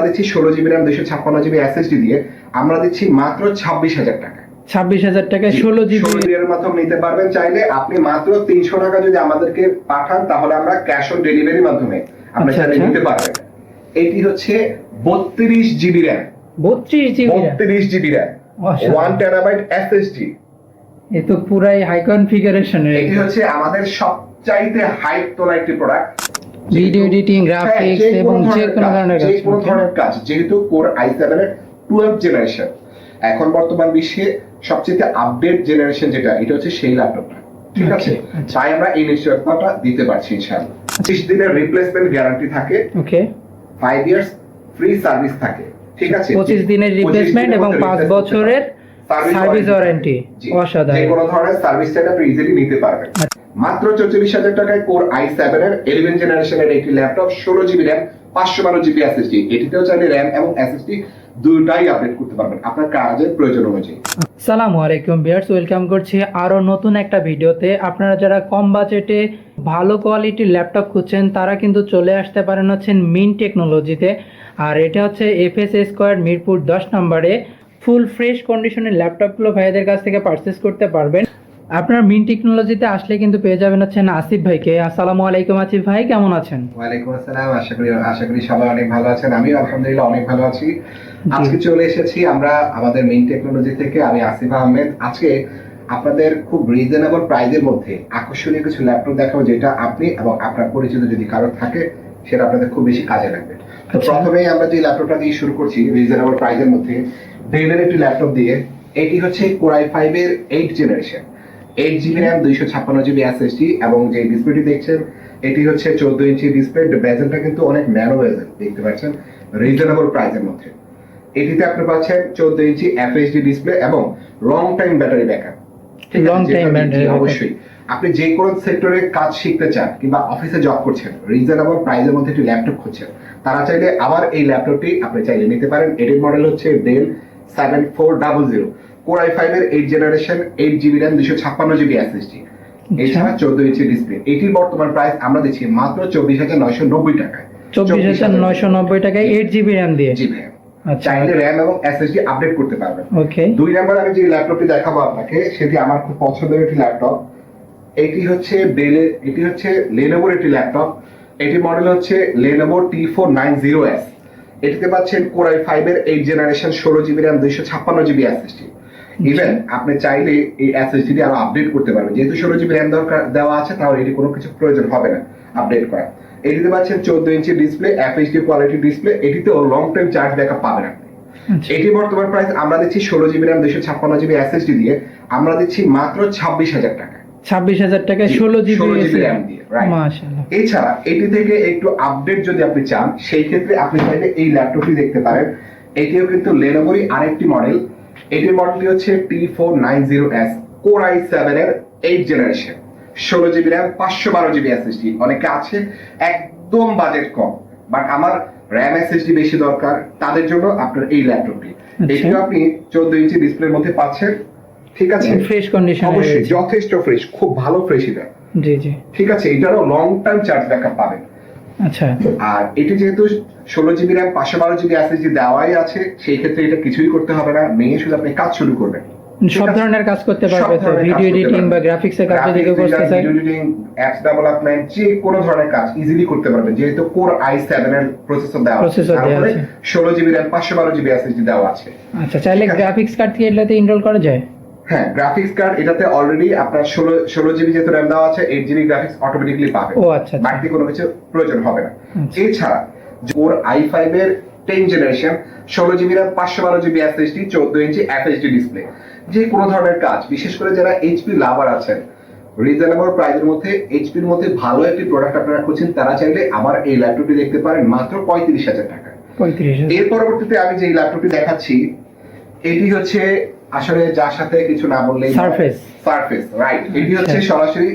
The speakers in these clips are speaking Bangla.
দিচ্ছি ষোলো জিবি র্যাম দুশো ছাপ্পান্ন জিবি এসএসডি দিয়ে। আমরা দিচ্ছি মাত্র ছাব্বিশ হাজার টাকা ছাব্বিশ হাজার টাকায় ষোলো জিবি এর মাধ্যমে নিতে পারবেন। চাইলে আপনি মাত্র তিনশো টাকা যদি আমাদেরকে পাঠান তাহলে আমরা ক্যাশ অন ডেলিভারির মাধ্যমে আপনি আচ্ছা, চাইলে আচ্ছা। নিতে পারবেন। এটি হচ্ছে বত্রিশ জিবি র্যাম বত্রিশ জিবি বত্রিশ GB RAM one terabyte SSD এ তো পুরাই হাই কনফিগারেশনের এটি হচ্ছে আমাদের সবচাইতে হাইট তোলা একটি প্রোডাক্ট ভিডিও এডিটিং গ্রাফিক্স এবং যে কোনো ধরনের কাজ যে কোনো ধরনের কাজ যেহেতু কোর আই সেভেন এর টুয়েলভ জেনারেশন এখন বর্তমান বিশ্বে সবচেয়ে আপডেট জেনারেশন যেটা এটা হচ্ছে সেই ল্যাপটপটা ঠিক আছে? আচ্ছা। তাই আমরা এই নিশ্চয়তাটা দিতে পারছি ইনশাআল্লাহ। ত্রিশ দিনের রিপ্লেসমেন্ট গ্যারান্টি থাকে। Okay five years free service থাকে ঠিক আছে? পঁচিশ দিনের রিপ্লেসমেন্ট এবং পাঁচ বছরের সার্ভিস ওয়ারেন্টি জি। যে কোনো ধরনের সার্ভিস সেটা আপনি ইজিলি নিতে পারবেন। আচ্ছা। মাত্র চৌচল্লিশ হাজার টাকায় কোর আই সেভেন এর ইলেভেন জেনারেশনের একটি ল্যাপটপ ষোলো জিবি র্যাম পাঁচশো বারো জিবি এসএসডি এটিতেও চাইলে র্যাম এবং এসএসডি দুটাই আপডেট করতে পারবেন। আপনার কাজের প্রয়োজন অনুযায়ী। সালামু আলাইকুম বিয়ার্স ওয়েলকাম করছি আরও নতুন একটা ভিডিওতে। আপনারা যারা কম বাজেটে ভালো কোয়ালিটির ল্যাপটপ খুঁজছেন, তারা কিন্তু চলে আসতে পারেন হচ্ছেন মিন টেকনোলজিতে আর এটা হচ্ছে এফএস স্কোয়ার মিরপুর দশ নম্বরে। ফুল ফ্রেশ কন্ডিশনের ল্যাপটপগুলো ভাইদের কাছ থেকে পারচেস করতে পারবেন। আপনার মিন টেকনোলজিতে আসলে কিন্তু পেয়ে যাবেন হচ্ছেন আসিফ ভাইকে। আসসালামু আলাইকুম আসিফ ভাই কেমন আছেন? ওয়ালাইকুম আসসালাম আশা করি আশা করি সবাই অনেক ভালো আছেন। আমিও আলহামদুলিল্লাহ অনেক ভালো আছি। আজকে চলে এসেছি আমরা আমাদের মেইন টেকনোলজি থেকে আমি আসিফ আহমেদ। আজকে আপনাদের খুব রিজনেবল প্রাইজের মধ্যে আকর্ষণীয় কিছু ল্যাপটপ দেখাবো যেটা আপনি এবং আপনার পরিচিত যদি কারও থাকে সেটা আপনাদের খুব বেশি কাজে লাগবে। তো আচ্ছা। প্রথমেই আমরা যে ল্যাপটপটা দিয়ে শুরু করছি রিজনেবল প্রাইজের মধ্যে ডেলের একটি ল্যাপটপ দিয়ে এটি হচ্ছে কোরাই ফাইভ এর eight generation eight GB RAM দুইশো ছাপ্পান্ন জিবি এসএসডি এবং যে ডিসপ্লেটি দেখছেন এটি হচ্ছে চোদ্দ ইঞ্চি ডিসপ্লে বেজেলটা কিন্তু অনেক বেজেল দেখতে পাচ্ছেন? রিজনেবল প্রাইসের মধ্যে। এটিতে আপনি পাচ্ছেন চোদ্দ ইঞ্চি ডিসপ্লে এবং লং টাইম ব্যাটারি ব্যাকআপ অবশ্যই। আপনি যে কোনো সেক্টরে কাজ শিখতে চান কিংবা অফিসে জব করছেন রিজনেবল প্রাইসের মধ্যে একটি ল্যাপটপ খুঁজছেন তারা চাইলে আবার এই ল্যাপটপটি আপনি চাইলে নিতে পারেন। এটির মডেল হচ্ছে Dell seven four double zero core i five এর eight generation eight GB RAM দুশো ছাপ্পান্ন জিবি এসএসডি এছাড়া চোদ্দ ইঞ্চি ডিসপ্লে এটির বর্তমান প্রাইস আমরা দিচ্ছি মাত্র চব্বিশ হাজার নয়শো নব্বই টাকায়। চব্বিশ হাজার নয়শো নব্বই টাকায় এইট জিবি র্যাম দিয়ে? জি ভাই আচ্ছা। চাইলে র্যাম এবং এসএসডি আপডেট করতে পারবেন। ওকে দুই নাম্বার আমি যে ল্যাপটপটি দেখাবো আপনাকে সেটি আমার খুব পছন্দের একটি ল্যাপটপ এটি হচ্ছে ডেলে এটি হচ্ছে লেনোভোর একটি ল্যাপটপ এটি মডেল হচ্ছে Lenovo T four nine zero S এটিতে পাচ্ছেন কোরাই ফাইভ এর এইট জেনারেশন ষোলো জিবি র্যাম দুইশো ছাপ্পান্ন জিবি এসএসডি ইভেন আপনি চাইলে এই এসএসডি আরও আপডেট করতে পারবেন। যেহেতু ষোলো জিবি র্যাম দরকার দেওয়া আছে তাহলে এটি কোনো কিছু প্রয়োজন হবে না আপডেট করা। এটিতে পাচ্ছেন চোদ্দ inch display FHD quality display এটিতেও long time charge backup পাবেন আপনি। আচ্ছা। এটি বর্তমান প্রাইস আমরা দিচ্ছি ষোলো জিবি র্যাম দুশো ছাপ্পান্ন জিবি এসএসডি দিয়ে। আমরা দিচ্ছি মাত্র ছাব্বিশ হাজার টাকা। ছাব্বিশ হাজার টাকায় ষোলো জিবি ষোলো জিবি র্যাম দিয়ে এছাড়া এটি থেকে একটু আপডেট যদি আপনি চান সেই ক্ষেত্রে আপনি চাইলে এই ল্যাপটপটি দেখতে পারেন। এটিও কিন্তু লেনোভোরই আরেকটি মডেল এটির মডেলটি হচ্ছে T four nine zero S core i seven এর এইট জেনারেশন ষোলো জিবি র্যাম পাঁচশো বারো জিবি এসএসডি অনেকে আছে একদম বাজেট কম বাট আমার র্যাম এসএসডি বেশি দরকার তাদের জন্য আপনার এই ল্যাপটপটি আচ্ছা। এটিও আপনি চোদ্দ ইঞ্চি ডিসপ্লের মধ্যে পাচ্ছেন ঠিক আছে? ফ্রেশ কন্ডিশন অবশ্যই যথেষ্ট ফ্রেশ খুব ভালো ফ্রেশ এটা। জি জি। ঠিক আছে এটারও লং টাইম চার্জ ব্যাকআপ পাবেন। আচ্ছা। আর এটি যেহেতু ষোলো জিবি র্যাম পাঁচশো বারো জিবি এসএসডি দেওয়াই আছে সেই ক্ষেত্রে এটা কিছুই করতে হবে না। মেয়ে শুধু আপনি কাজ শুরু করবেন। সব ধরনের কাজ করতে পারবে তো ভিডিও এডিটিং বা গ্রাফিক্স এর কাজ যদি কেউ করতে চায় video editing, apps development, যে কোনো ধরনের কাজ ইজিলি করতে পারবেন যেহেতু কোর আই সেভেন এর প্রসেসর দেওয়া Processor দেওয়া আছে। জিবি র্যাম পাঁচশো বারো জিবি এসএসডি দেওয়া আছে। আচ্ছা চাইলে গ্রাফিক্স কার্ড কি এটাতে ইনরোল করা যায়? হ্যাঁ গ্রাফিক্স কার্ড এটাতে অলরেডি আপনার ষোলো ষোলো জিবি যেহেতু র্যাম দেওয়া আছে এইট জিবি গ্রাফিক্স অটোমেটিকলি পাবে ও আচ্ছা আচ্ছা। বাড়তি কোনো কিছু প্রয়োজন হবে না। আচ্ছা। এছাড়া ওর আই ফাইভ এর টেন জেনারেশন ষোলো জিবি র্যাম পাঁচশো বারো জিবি এসএসডি চোদ্দ ইঞ্চি এফএসডি ডিসপ্লে যে কোনো ধরনের কাজ বিশেষ করে যারা এইচপি লাভার আছেন রিজনেবল প্রাইসের মধ্যে এইচপির মধ্যে ভালো একটি প্রোডাক্ট আপনারা খুঁজছেন তারা চাইলে আমার এই ল্যাপটপটি দেখতে পারেন মাত্র পঁয়ত্রিশ হাজার টাকা। এর পরবর্তীতে আমি যে ল্যাপটপটি দেখাচ্ছি এটি হচ্ছে আসলে যার সাথে কিছু না বললেই সারফেস সারফেস রাইট এটি হচ্ছে আচ্ছা। সরাসরি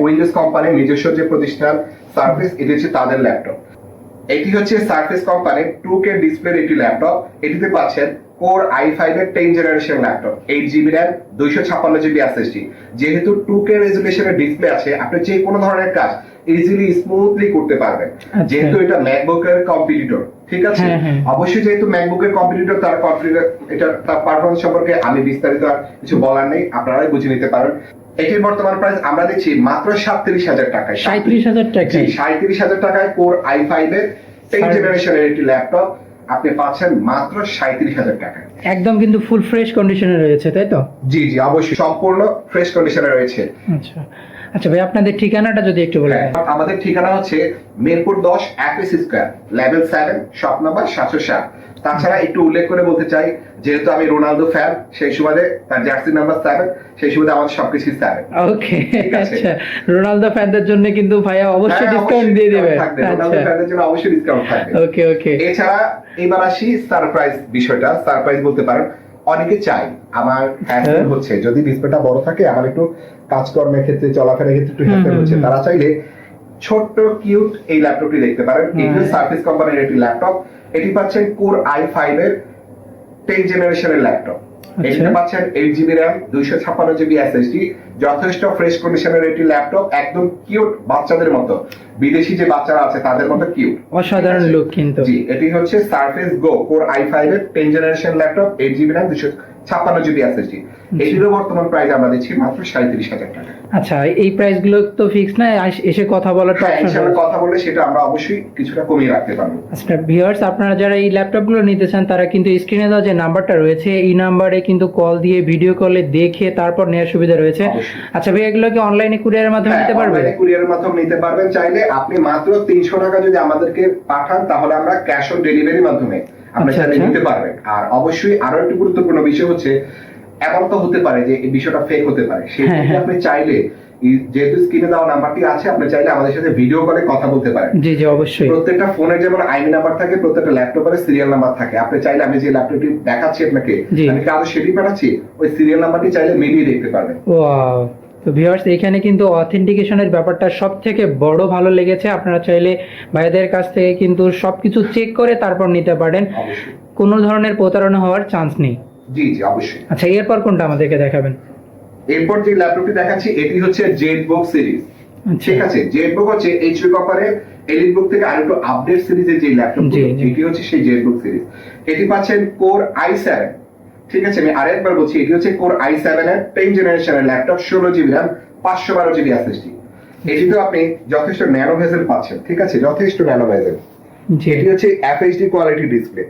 উইন্ডোজ কোম্পানির নিজস্ব যে প্রতিষ্ঠান সারফেস এটি হচ্ছে তাদের ল্যাপটপ এটি হচ্ছে সারফেস কোম্পানির টু কে ডিসপ্লের একটি ল্যাপটপ এটিতে পাচ্ছেন কোর আই ফাইভ এর ten generation laptop eight GB RAM দুইশো ছাপ্পান্ন জিবি এসএসডি যেহেতু টু কে রেজুলেশনের ডিসপ্লে আছে আপনি যে কোনো ধরনের কাজ ইজিলি স্মুথলি করতে পারবেন আচ্ছা। যেহেতু এটা ম্যাকবুকের কম্পিটিটর ঠিক আছে হ্যাঁ, হ্যাঁ। অবশ্যই যেহেতু ম্যাকবুকের কম্পিটিটর তার এটা তার পারফরমেন্স সম্পর্কে আমি বিস্তারিত আর কিছু বলার নেই আপনারাই বুঝে নিতে পারেন এটির বর্তমান প্রাইস আমরা দিচ্ছি মাত্র সাতত্রিশ হাজার টাকায় সাঁত্রিশ হাজার টাকা সাঁত্রিশ হাজার টাকায় কোর আই ফাইভ এর টেন. জেনারেশনের একটি ল্যাপটপ আপনি পাচ্ছেন মাত্র সাঁত্রিশ হাজার টাকা। একদম কিন্তু ফুল ফ্রেশ কন্ডিশনে রয়েছে তাই তো? জি জি অবশ্যই সম্পূর্ণ ফ্রেশ কন্ডিশনে রয়েছে। আচ্ছা। আচ্ছা ভাই আপনাদের ঠিকানাটা যদি একটু বলে হ্যাঁ, আমাদের ঠিকানা হচ্ছে মিরপুর দশ Apis square level seven shop number সাতশো সাত। তাছাড়া একটু উল্লেখ করে বলতে চাই যেহেতু আমি রোনালদো ফ্যান সেই সুবাদে তার জার্সি নাম্বার সেভেন সেই সুবাদে আমাদের সবকিছু সেভেন ওকে আচ্ছা। রোনালদো ফ্যানদের জন্য কিন্তু ভাইয়া অবশ্যই হ্যাঁ, ডিসকাউন্ট দিয়ে দেবে রোনালদো আচ্ছা। ফ্যানদের জন্য অবশ্যই ডিসকাউন্ট থাকবে। ওকে ওকে এছাড়া এবার আসি সারপ্রাইজ বিষয়টা। সারপ্রাইজ বলতে পারেন অনেকে চাই আমার হ্যাসেল হ্যাঁ। হচ্ছে। যদি ডিসপ্লেটা বড় থাকে আমার একটু কাজকর্মের ক্ষেত্রে চলাফেরার ক্ষেত্রে একটু হ্যাসেল হচ্ছে। তারা চাইলে ছোট্ট কিউট এই ল্যাপটপটি দেখতে পারেন। এটিও সার্ভিস কোম্পানির একটি ল্যাপটপ এটি পাচ্ছেন কোর আই ফাইভ এর টেন জেনারেশনের ল্যাপটপ এটি এটিতে পাচ্ছেন এইট জিবি র্যাম দুইশো ছাপ্পান্ন জিবি এস এসএসডি যথেষ্ট ফ্রেশ কন্ডিশনের একটি ল্যাপটপ একদম কিউট বাচ্চাদের মতো। বিদেশি যে বাচ্চারা আছে তাদের মতো কিউট অসাধারণ লুক কিন্তু। জি এটি হচ্ছে Surface Go core i five এর ten generation laptop eight GB RAM দুশো ছাপ্পান্ন জিবি এসএসডি এটিরও বর্তমান প্রাইস আমরা দিচ্ছি মাত্র সাঁত্রিশ হাজার টাকা। আচ্ছা এই প্রাইসগুলো তো ফিক্স না এসে কথা বলার তো হ্যাঁ কথা বলে সেটা আমরা অবশ্যই কিছুটা কমিয়ে রাখতে পারব। আচ্ছা ভিউয়ার্স আপনারা যারা এই ল্যাপটপগুলো নিতে চান তারা কিন্তু স্ক্রিনে দেওয়া যে নাম্বারটা রয়েছে এই নাম্বারে কিন্তু কল দিয়ে ভিডিও কলে দেখে তারপর নেওয়ার সুবিধা রয়েছে। আচ্ছা ভাই এগুলো কি অনলাইনে কুরিয়ারের মাধ্যমে হ্যাঁ, নিতে পারবেন অনলাইনে কুরিয়ারের মাধ্যমে নিতে পারবেন চাইলে আপনি মাত্র তিনশো টাকা যদি আমাদেরকে পাঠান তাহলে আমরা ক্যাশ অন ডেলিভারির মাধ্যমে আপনি আচ্ছা, চাইলে আচ্ছা। নিতে পারবেন আর অবশ্যই আরও একটি গুরুত্বপূর্ণ বিষয় হচ্ছে এমন তো হতে পারে যে এই বিষয়টা ফেক হতে পারে সেটা হ্যাঁ। আপনি চাইলে যেহেতু স্ক্রিনে দেওয়া নাম্বারটি আছে আপনি চাইলে আমাদের সাথে ভিডিও কলে কথা বলতে পারেন। জি জি অবশ্যই। প্রত্যেকটা ফোনের যেমন আইনি নাম্বার থাকে প্রত্যেকটা ল্যাপটপের সিরিয়াল নাম্বার থাকে। আপনি চাইলে আমি যে ল্যাপটপটি দেখাচ্ছি আপনাকে। আমি কারও সেটি পাঠাচ্ছি ওই সিরিয়াল নাম্বারটি চাইলে মিলিয়ে দেখতে পারবেন। ওয়াও। তো ভিউয়ার্স এখানে কিন্তু অথেন্টিকেশনের ব্যাপারটা সব থেকে বড় ভালো লেগেছে। আপনারা চাইলে ভাইদের কাছ থেকে কিন্তু সবকিছু চেক করে তারপর নিতে পারেন। কোনো ধরনের প্রতারণা হওয়ার চান্স নেই। জি জি অবশ্যই। আচ্ছা এরপর কোনটা আমাদেরকে দেখাবেন? এরপর যে ল্যাপটপটি দেখাচ্ছি এটি হচ্ছে জেড বুক সিরিজ ঠিক আছে? জেড বুক হচ্ছে এইচপি কোম্পানির এলিট বুক থেকে আরেকটু আপডেট সিরিজের যে ল্যাপটপ। এটি হচ্ছে সেই জেড বুক সিরিজ এটি পাচ্ছেন কোর আই সেভেন ঠিক আছে? আমি আরেকবার বলছি এটি হচ্ছে কোর আই সেভেন এর টেন জেনারেশনের ল্যাপটপ ষোলো জিবি র্যাম পাঁচশো বারো জিবি এসএসডি এটিতে আপনি যথেষ্ট ন্যানো ভেজেল পাচ্ছেন ঠিক আছে? যথেষ্ট ন্যানো ভেজেল। এটি হচ্ছে এফএইচডি কোয়ালিটি ডিসপ্লে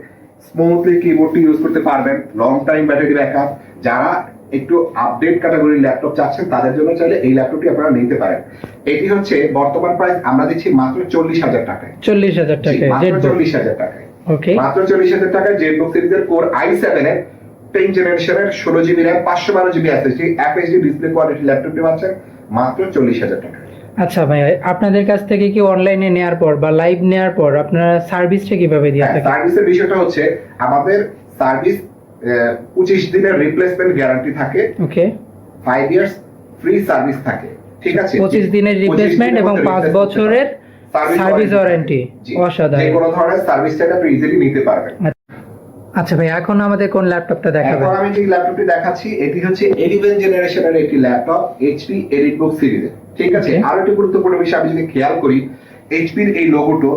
স্মুথলি কিবোর্ডটি ইউজ করতে পারবেন লং টাইম ব্যাটারি ব্যাকআপ যারা একটু আপডেট ক্যাটাগরির ল্যাপটপ চাচ্ছেন তাদের জন্য চাইলে এই ল্যাপটপটি আপনারা নিতে পারেন। এটি হচ্ছে বর্তমান প্রাইস আমরা দিচ্ছি মাত্র চল্লিশ হাজার টাকায়। চল্লিশ হাজার টাকায় মাত্র চল্লিশ হাজার টাকায়। ওকে মাত্র চল্লিশ হাজার টাকায় জেটবুক সিরিজের কোর আই সেভেন এর টেন জেনারেশনের ষোলো জিবি র্যাম পাঁচশো বারো GB SSD FHD display quality ল্যাপটপটি পাচ্ছেন মাত্র চল্লিশ হাজার টাকা আচ্ছা ভাই আপনাদের কাছ থেকে কি অনলাইনে নেওয়ার পর বা লাইভ নেয়ার পর আপনারা সার্ভিসটা কীভাবে দিয়ে হ্যাঁ, থাকেন? সার্ভিসের বিষয়টা হচ্ছে আমাদের সার্ভিস পঁচিশ দিনের রিপ্লেসমেন্ট গ্যারান্টি থাকে। Okay five years free service থাকে। ঠিক আছে? পঁচিশ দিনের রিপ্লেসমেন্ট এবং পাঁচ বছরের সার্ভিস ওয়ারেন্টি অসাধারণ। যে কোনো ধরনের সার্ভিস চাইলে আপনি ইজিলি নিতে পারবেন। আচ্ছা। ভাই এখন আমাদের কোন ল্যাপটপটা দেখাবেন? এখন আমি যে ল্যাপটপটি দেখাচ্ছি এটি হচ্ছে এলিভেন জেনারেশনের একটি ল্যাপটপ এইচপি এডিটবুক সিরিজের ঠিক আছে. আরও একটি গুরুত্বপূর্ণ বিষয় আমি যদি খেয়াল করি এইচপির এই লোগোটো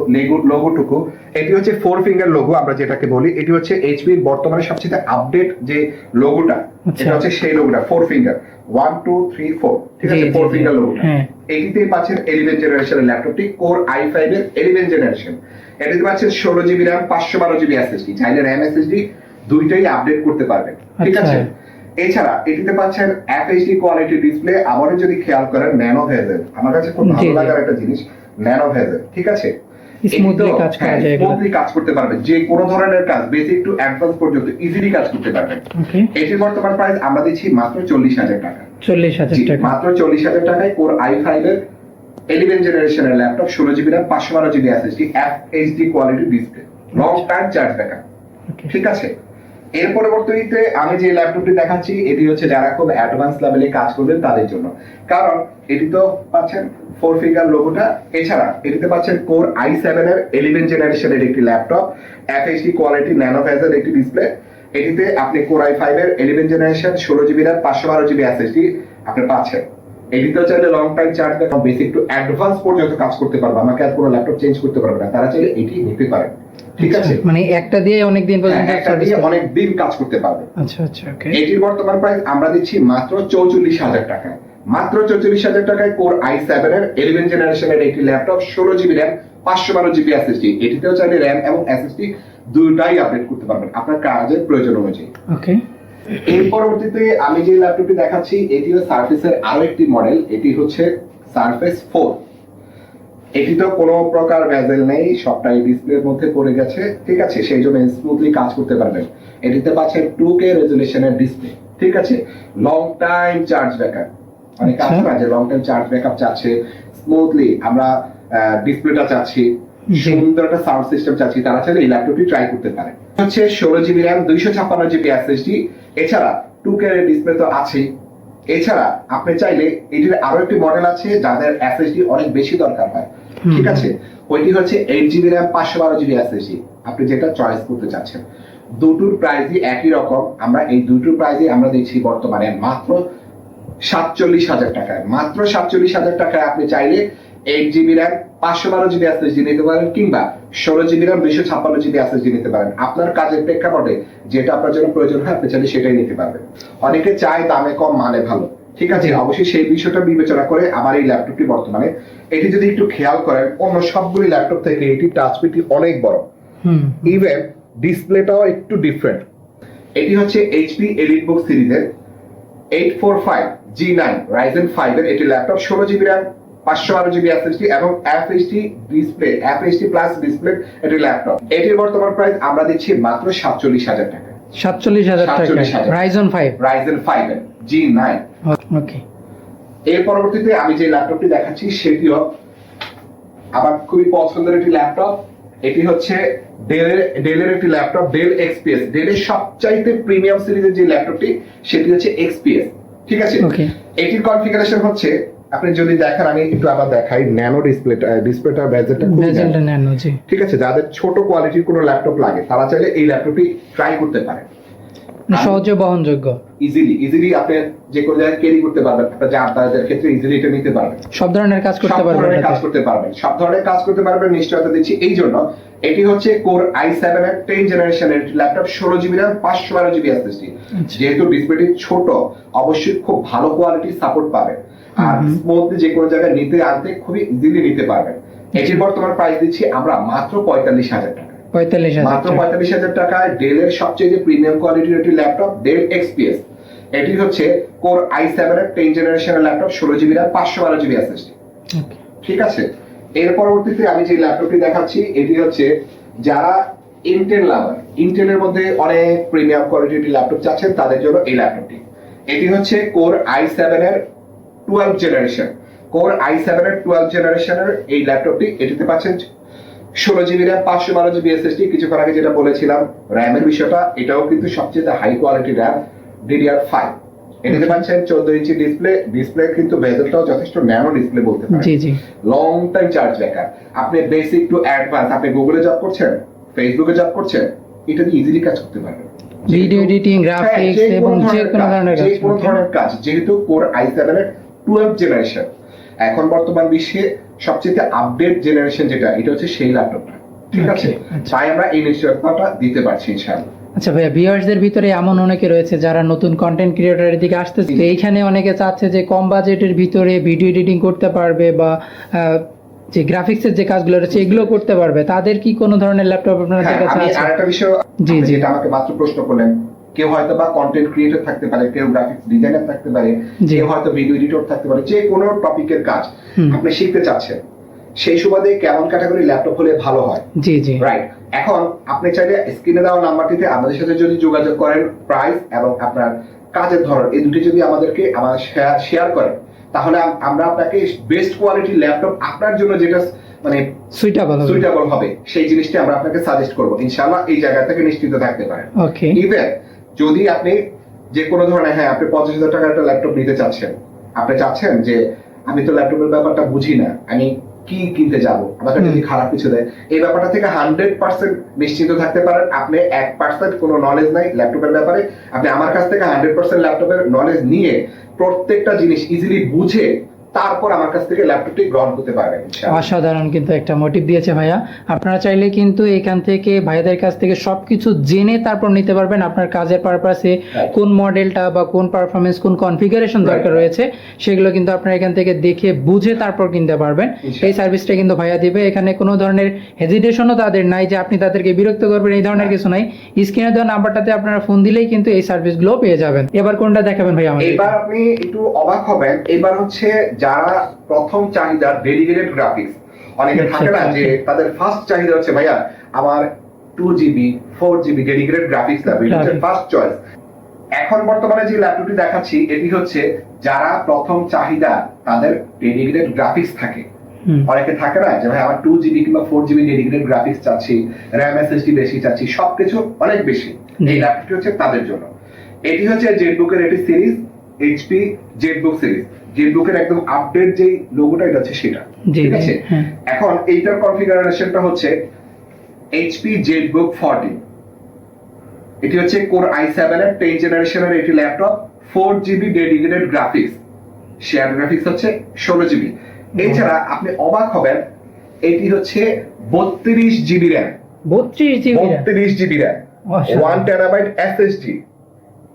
লোগোটুকু এটি হচ্ছে ফোর ফিঙ্গার লোগো আমরা যেটাকে বলি। এটি হচ্ছে এইচপির বর্তমানে সবচেয়ে আপডেট যে লোগোটা আচ্ছা। এটা হচ্ছে সেই লোগোটা four finger one two three four ঠিক আছে? ফোর ফিঙ্গার লোগোটা হ্যাঁ। এটিতে পাচ্ছেন এলিভেন জেনারেশনের ল্যাপটপটি কোর আই ফাইভ এর এলিভেন জেনারেশন এটিতে পাচ্ছেন ষোলো জিবি র্যাম পাঁচশো বারো জিবি এসএসডি চাইলে র্যাম এসএসডি দুইটাই আপডেট করতে পারবেন। ঠিক আচ্ছা। আছে? এছাড়া এটিতে পাচ্ছেন এফএইচডি কোয়ালিটি ডিসপ্লে আবারও যদি খেয়াল করেন ন্যানো ভেজেল আমার কাছে খুব ভালো লাগার একটা জিনিস। ন্যানো ভেজেল ঠিক আছে? Smoothly কাজ করা যায় স্মুথলি কাজ করতে পারবেন যে কোনো ধরনের কাজ বেসিক টু অ্যাডভান্স পর্যন্ত ইজিলি কাজ করতে পারবেন এটির বর্তমান প্রাইস আমরা দিচ্ছি মাত্র চল্লিশ হাজার টাকা। চল্লিশ হাজার টাকা। মাত্র চল্লিশ হাজার টাকায় কোর আই ফাইভ এর এলিভেন জেনারেশনের ল্যাপটপ ষোলো জিবি র্যাম পাঁচশো বারো GB SSD F HD quality display long time charge backup ঠিক আছে? এর পরবর্তীতে আমি যে ল্যাপটপটি দেখাচ্ছি, এটি হচ্ছে যারা খুব অ্যাডভান্স লেভেলে কাজ করবেন তাদের জন্য। কারণ এটি তো পাচ্ছেন ফোর ফিঙ্গার লোগোটা এছাড়া এটিতে পাচ্ছেন কোর আই সেভেন এর এলিভেন জেনারেশনের একটি laptop FHD quality nano bezel একটি ডিসপ্লে এটিতে আপনি কোরাই ফাইভ এর ইলেভেন জেনারেশন ষোলো জিবি র্যাম পাঁচশো বারো জিবি এসএসডি আপনি পাচ্ছেন। এটিতেও চাইলে long time charge basic to advance পর্যন্ত কাজ করতে পারবে। আমাকে আর কোনো ল্যাপটপ চেঞ্জ করতে পারবে না? তারা চাইলে এটি নিতে পারেন। ঠিক আছে? মানে একটা দিয়ে অনেক দিন পর্যন্ত হ্যাঁ, একটা দিয়ে অনেক দিন কাজ করতে পারবে। আচ্ছা আচ্ছা ওকে এটির বর্তমান প্রাইস আমরা দিচ্ছি মাত্র চৌচল্লিশ হাজার টাকায়। মাত্র চৌচল্লিশ হাজার টাকায় কোর আই সেভেন এর ইলেভেন জেনারেশনের একটি ল্যাপটপ ষোলো জিবি র্যাম পাঁচশো বারো জিবি এসএসডি এটিতেও চাইলে র্যাম এবং এসএসডি দুটাই আপডেট করতে পারবেন আপনার কাজের প্রয়োজন অনুযায়ী। ওকে এর পরবর্তীতে আমি যে ল্যাপটপটি দেখাচ্ছি এটিও সার্ফেসের আরও একটি মডেল এটি হচ্ছে সার্ফেস ফোর এটিতেও কোনো প্রকার ভেজেল নেই সবটাই ডিসপ্লের মধ্যে পড়ে গেছে। ঠিক আছে সেই জন্য স্মুথলি কাজ করতে পারবেন। এটিতে পাচ্ছেন টু কে রেজুলেশনের ডিসপ্লে ঠিক আছে? লং টাইম চার্জ ব্যাকআপ অনেক আছে। না যে লং টাইম চার্জ ব্যাকআপ চাচ্ছে। স্মুথলি আমরা ডিসপ্লেটা চাচ্ছি। সুন্দর একটা সাউন্ড সিস্টেম চাচ্ছি। তারা চাইলে এই ল্যাপটপটি ট্রাই করতে পারে হচ্ছে ষোলো জিবি র্যাম দুইশো ছাপ্পান্ন জিবি এসএসডি এছাড়া টু কে ডিসপ্লে তো আছেই। এছাড়া আপনি চাইলে এটির আরও একটি মডেল আছে যাদের এসএসডি অনেক বেশি দরকার হয়। ঠিক আছে? ওইটি হচ্ছে এইট জিবি র্যাম পাঁচশো বারো জিবি এসএসডি আপনি যেটা চয়েস করতে চাচ্ছেন। দুটোর প্রাইসই একই রকম। আমরা এই দুটোর প্রাইসই আমরা দিচ্ছি বর্তমানে মাত্র সাতচল্লিশ হাজার টাকায়। মাত্র সাতচল্লিশ হাজার টাকায় আপনি চাইলে এইট জিবি র্যাম পাঁচশো বারো জিবি এসএসডি নিতে পারেন কিংবা ষোলো জিবি র্যাম দুইশো ছাপ্পান্ন জিবি এসএসডি নিতে পারেন। আপনার কাজের প্রেক্ষাপটে যেটা আপনার জন্য প্রয়োজন হয় আপনি চাইলে সেটাই নিতে পারবেন। অনেকে চায় দামে কম মানে ভালো। ঠিক আছে অবশ্যই সেই বিষয়টা বিবেচনা করে আমার এই ল্যাপটপটি বর্তমানে। এটি যদি একটু খেয়াল করেন অন্য সবগুলি ল্যাপটপ থেকে এটি টাচপিটি অনেক বড়। ইভেন ডিসপ্লেটাও একটু ডিফারেন্ট এটি হচ্ছে এইচপি এলিটবুক সিরিজের eight four five G nine Ryzen five এর এটি ল্যাপটপ ষোলো জিবি র্যাম পাঁচশো বারো জিবি এসএসডি এবং F HD display F HD plus display এটি ল্যাপটপ এটির বর্তমান প্রাইস আমরা দিচ্ছি মাত্র সাতচল্লিশ হাজার টাকা। সাতচল্লিশ হাজার টাকা 47,000 রাইজন ফাইভ রাইজেন ফাইভ এর। জি নাইন ওকে এর পরবর্তীতে আমি যে ল্যাপটপটি দেখাচ্ছি সেটিও আমার খুবই পছন্দের একটি ল্যাপটপ এটি হচ্ছে ডেলের ডেলের একটি ল্যাপটপ ডেল এক্সপিএস ডেলের সবচাইতে প্রিমিয়াম সিরিজের যে ল্যাপটপটি সেটি হচ্ছে এক্সপিএস ঠিক আছে. এটির কনফিগারেশন হচ্ছে আপনি যদি দেখেন আমি একটু আবার দেখাই ন্যানো ডিসপ্লেটা ডিসপ্লেটা ব্যাজেটটা জি। ঠিক আছে? যাদের ছোট কোয়ালিটির কোনো ল্যাপটপ লাগে তারা চাইলে এই ল্যাপটপটি ট্রাই করতে পারে সহজে বহনযোগ্য। ইজিলি ইজিলি আপনি যে কোনো জায়গায় ক্যারি করতে পারবেন আপনার যা আপনাদের ক্ষেত্রে ইজিলি এটা নিতে পারবেন। সব ধরনের কাজ করতে সব ধরনের কাজ করতে পারবেন সব ধরনের কাজ করতে পারবেন নিশ্চয়তা দিচ্ছি। এই জন্য এটি হচ্ছে কোর আই সেভেন এর টেন জেনারেশনের ল্যাপটপ ষোলো জিবি র্যাম পাঁচশো বারো জিবি এসএসডি আচ্ছা। যেহেতু ডিসপ্লেটি ছোট অবশ্যই খুব ভালো কোয়ালিটির সাপোর্ট পাবেন। আর। স্মুথলি যে কোনো জায়গায় নিতে আনতে খুবই ইজিলি নিতে পারবেন। এটির বর্তমান প্রাইস দিচ্ছি আমরা মাত্র পঁয়তাল্লিশ হাজার টাকা। পঁয়তাল্লিশ মাত্র পঁয়তাল্লিশ হাজার টাকায় ডেলের সবচেয়ে যে প্রিমিয়াম কোয়ালিটির একটি ল্যাপটপ ডেল এক্সপিএস এটি হচ্ছে কোর আই সেভেন এর টেন জেনারেশনের ল্যাপটপ ষোলো জিবি র্যাম পাঁচশো বারো জিবি এসএসডি ঠিক আছে? এর পরবর্তীতে আমি যে ল্যাপটপটি দেখাচ্ছি এটি হচ্ছে যারা ইন্টেল লাভার ইন্টেলের মধ্যে অনেক প্রিমিয়াম কোয়ালিটির ল্যাপটপ চাচ্ছেন তাদের জন্য এই ল্যাপটপটি এটি হচ্ছে কোর আই সেভেন এর twelve generation core i seven এর টুয়েলভ জেনারেশনের এই ল্যাপটপটি এটিতে পাচ্ছেন ষোলো জিবি র্যাম পাঁচশো বারো জিবি এসএসডি কিছুক্ষণ আগে যেটা বলেছিলাম র্যামের বিষয়টা এটাও কিন্তু সবচেয়ে high quality RAM DDR five এটাতে পাচ্ছেন চোদ্দ ইঞ্চি ডিসপ্লে ডিসপ্লে কিন্তু যথেষ্ট ন্যানো ডিসপ্লে বলতে পারেন। লং টাইম চার্জ ব্যাকআপ আপনি বেসিক টু অ্যাডভান্স আপনি গুগলে জব করছেন ফেসবুকে জব করছেন এটা দিয়ে ইজিলি কাজ করতে পারবেন। ভিডিও এডিটিং গ্রাফিক্স এবং যে কোনো ধরনের যে কাজ কোনো ধরনের কাজ যেহেতু কোর আই সেভেন এর টুয়েলভ জেনারেশন এখন বর্তমান বিশ্বে সবচেয়ে আপডেট জেনারেশন যেটা এটা হচ্ছে সেই ল্যাপটপটা ঠিক আছে? আচ্ছা। তাই আমরা এই নিশ্চয়তাটা দিতে পারছি ইনশাআল্লাহ। আচ্ছা ভাইয়া ভিউয়ার্সদের ভিতরে এমন অনেকে রয়েছে যারা নতুন কন্টেন্ট ক্রিয়েটরের দিকে আসতেছে। তো এইখানে অনেকে চাচ্ছে যে কম বাজেটের ভিতরে ভিডিও এডিটিং করতে পারবে বা যে গ্রাফিক্সের যে কাজগুলো রয়েছে এগুলো করতে পারবে। তাদের কি কোনো ধরনের ল্যাপটপ আপনাদের হ্যাঁ, কাছে আমি আছে? আরেকটা বিষয় জি, জি। যেটা আমাকে মাত্র প্রশ্ন করলেন। কেউ হয়তো বা কন্টেন্ট ক্রিয়েটর থাকতে পারে কেউ গ্রাফিক্স ডিজাইনার থাকতে পারে কেউ হয়তো ভিডিও এডিটর থাকতে পারে যে কোনো টপিকের কাজ আপনি শিখতে চাচ্ছেন সেই সুবাদে কেমন ক্যাটাগরি ল্যাপটপ হলে ভালো হয়? জি জি। রাইট এখন আপনি চাইলে স্ক্রিনে দেওয়া নাম্বারটিতে আমাদের সাথে যদি যোগাযোগ করেন প্রাইস এবং আপনার কাজের ধরন এই দুটি যদি আমাদেরকে আমাদের শেয়ার করেন তাহলে আমরা আপনাকে বেস্ট কোয়ালিটির ল্যাপটপ আপনার জন্য যেটা মানে সুইটেবল সুইটেবল হবে সেই জিনিসটি আমরা আপনাকে সাজেস্ট করব। ইনশাআল্লাহ এই জায়গা থেকে নিশ্চিত থাকতে পারেন। ওকে ইভেন যদি আপনি যে কোনো ধরনের হ্যাঁ আপনি পঞ্চাশ হাজার টাকার একটা ল্যাপটপ নিতে চাচ্ছেন আপনি চাচ্ছেন যে আমি তো ল্যাপটপের ব্যাপারটা বুঝি না আমি কি কিনতে যাব? আমাকে যদি খারাপ কিছু দেয় এই ব্যাপারটা থেকে হান্ড্রেড পার্সেন্ট নিশ্চিত থাকতে পারেন। আপনি এক পার্সেন্ট কোনো নলেজ নাই ল্যাপটপের ব্যাপারে। আপনি আমার কাছ থেকে হান্ড্রেড পার্সেন্ট ল্যাপটপের নলেজ নিয়ে প্রত্যেকটা জিনিস ইজিলি বুঝে তারপর আমার কাছ থেকে ল্যাপটপটি গ্রহণ করতে পারবেন অসাধারণ কিন্তু একটা মোটিভ দিয়েছে ভাইয়া। আপনারা চাইলে কিন্তু এখান থেকে ভাইয়াদের কাছ থেকে সবকিছু জেনে তারপর নিতে পারবেন আপনার কাজের পারপাসে কোন মডেলটা বা কোন পারফরমেন্স কোন কনফিগারেশন দরকার রয়েছে সেগুলো কিন্তু আপনারা এখান থেকে দেখে বুঝে তারপর কিনতে পারবেন। এই সার্ভিসটা কিন্তু ভাইয়া দিবে। এখানে কোনো ধরনের হেজিটেশনও তাদের নাই যে আপনি তাদেরকে বিরক্ত করবেন এই ধরনের কিছু নাই। স্ক্রিনে দেওয়া নাম্বারটাতে আপনারা ফোন দিলেই কিন্তু এই সার্ভিসগুলো পেয়ে যাবেন। এবার কোনটা দেখাবেন ভাই আমাদের এবার আপনি একটু অবাক হবেন। এবার হচ্ছে যারা প্রথম চাহিদা ডেডিকেটেড গ্রাফিক্স অনেকে থাকে না। যে তাদের ফার্স্ট চাহিদা হচ্ছে ভাইয়া আমার two GB four GB dedicated graphics লাগবে এটা হচ্ছে ফার্স্ট চয়েস এখন বর্তমানে যে ল্যাপটপটি দেখাচ্ছি এটি হচ্ছে যারা প্রথম চাহিদা তাদের ডেডিকেটেড গ্রাফিক্স থাকে। অনেকে থাকে না যে ভাই আমার টু জিবি কিংবা ফোর জিবি ডেডিকেটেড গ্রাফিক্স চাচ্ছি র্যাম এসএসডি বেশি চাচ্ছি সবকিছু অনেক বেশি। এই। ল্যাপটপটি হচ্ছে তাদের জন্য। এটি হচ্ছে জেটবুকের এটি সিরিজ এইচপি জেটবুক সিরিজ জেটবুকের একদম আপডেট যে লোগোটা এটা হচ্ছে সেটা। ঠিক আছে। এখন এইটার কনফিগারেশনটা হচ্ছে এইচপি জেটবুক ফর্টি এটি হচ্ছে কোর আই সেভেন এর টেন জেনারেশনের এটি laptop four GB dedicated graphics share graphics হচ্ছে ষোলো জিবি এছাড়া আপনি অবাক হবেন এটি হচ্ছে বত্রিশ জিবি র্যাম বত্রিশ জিবি বত্রিশ GB RAM one terabyte SSD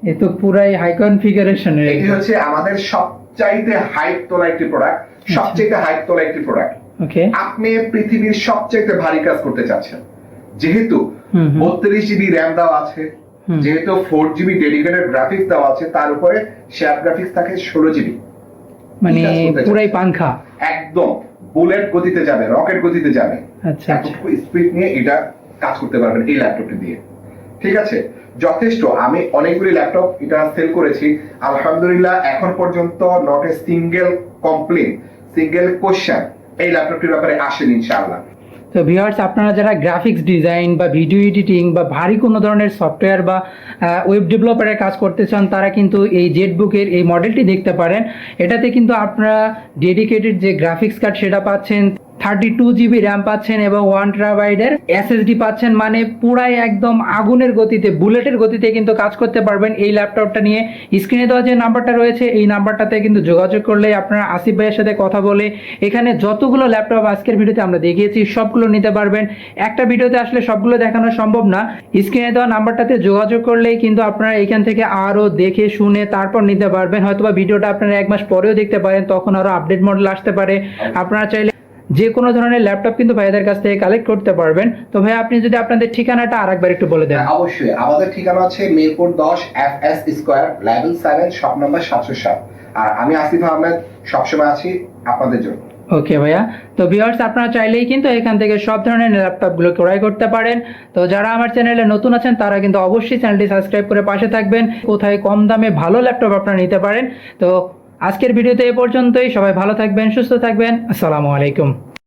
এ তো পুরাই হাই কনফিগারেশনের এটি হচ্ছে আমাদের সবচাইতে হাইপ তোলা একটি প্রোডাক্ট সবচাইতে হাইপ তোলা একটি প্রোডাক্ট ওকে আপনি পৃথিবীর সবচাইতে ভারী কাজ করতে চাচ্ছেন। যেহেতু। বত্রিশ জিবি র্যাম দেওয়া আছে যেহেতু ফোর জিবি ডেডিকেটেড গ্রাফিক্স দেওয়া আছে তার উপরে শেয়ার গ্রাফিক্স থাকে ষোলো জিবি মানে পুরাই পাংখা। একদম। বুলেট গতিতে যাবে রকেট গতিতে যাবে। আচ্ছা। আচ্ছা স্পিড নিয়ে এটা কাজ করতে পারবেন এই ল্যাপটপটি দিয়ে। ঠিক আছে? যথেষ্ট। আমি অনেকগুলি ল্যাপটপ এটা সেল করেছি। আলহামদুলিল্লাহ, এখন পর্যন্ত not a single complain single question এই ল্যাপটপটির ব্যাপারে আসেন ইনশাআল্লাহ। তো ভিউয়ার্স আপনারা যারা গ্রাফিক্স ডিজাইন বা ভিডিও এডিটিং বা ভারী কোনো ধরনের সফটওয়্যার বা ওয়েব ডেভেলপারের কাজ করতে চান, তারা কিন্তু এই জেটবুকের এই মডেলটি দেখতে পারেন। এটাতে কিন্তু আপনারা ডেডিকেটেড যে গ্রাফিক্স কার্ড সেটা পাচ্ছেন থার্টি টু জিবি র্যাম পাচ্ছেন এবং ওয়ান টেরাবাইটের এসএসডি পাচ্ছেন মানে পুরাই একদম আগুনের গতিতে, বুলেটের গতিতে কিন্তু কাজ করতে পারবেন এই ল্যাপটপটা নিয়ে। স্ক্রিনে দেওয়া যে নাম্বারটা রয়েছে, এই নাম্বারটাতে কিন্তু যোগাযোগ করলে আপনারা আসিফ ভাইয়ের সাথে কথা বলে এখানে যতগুলো ল্যাপটপ আজকের ভিডিওতে আমরা দেখিয়েছি, সবগুলো নিতে পারবেন। একটা ভিডিওতে আসলে সবগুলো দেখানো সম্ভব না। স্ক্রিনে দেওয়া নাম্বারটাতে যোগাযোগ করলেই কিন্তু আপনারা এখান থেকে আরও দেখে, শুনে তারপর নিতে পারবেন। হয়তোবা ভিডিওটা আপনারা এক মাস পরেও দেখতে পারেন, তখন আরও আপডেট মডেল আসতে পারে। আপনারা চাইলে যে কোনো ধরনের ল্যাপটপ কিন্তু ভাইদের কাছ থেকে কালেক্ট করতে পারবেন। তো ভাই আপনি যদি আপনাদের ঠিকানাটা আরেকবার একটু বলে দেন। হ্যাঁ, অবশ্যই। আমাদের ঠিকানা হচ্ছে মিরপুর দশ F S square level seven shop number সাতশো সাত। আর আমি আসিফ আহমেদ সবসময় আছি আপনাদের জন্য। ওকে ভাইয়া। তো ভিউয়ার্স আপনারা চাইলেই কিন্তু এখান থেকে সব ধরনের ল্যাপটপগুলো ক্রয় করতে পারেন। তো যারা আমার চ্যানেলে নতুন আছেন তারা কিন্তু অবশ্যই চ্যানেলটি সাবস্ক্রাইব করে পাশে থাকবেন। কোথায় কম দামে ভালো ল্যাপটপ আপনারা নিতে পারেন। তো আজকের ভিডিওতে এ পর্যন্তই। সবাই ভালো থাকবেন সুস্থ থাকবেন। আসসালামু আলাইকুম।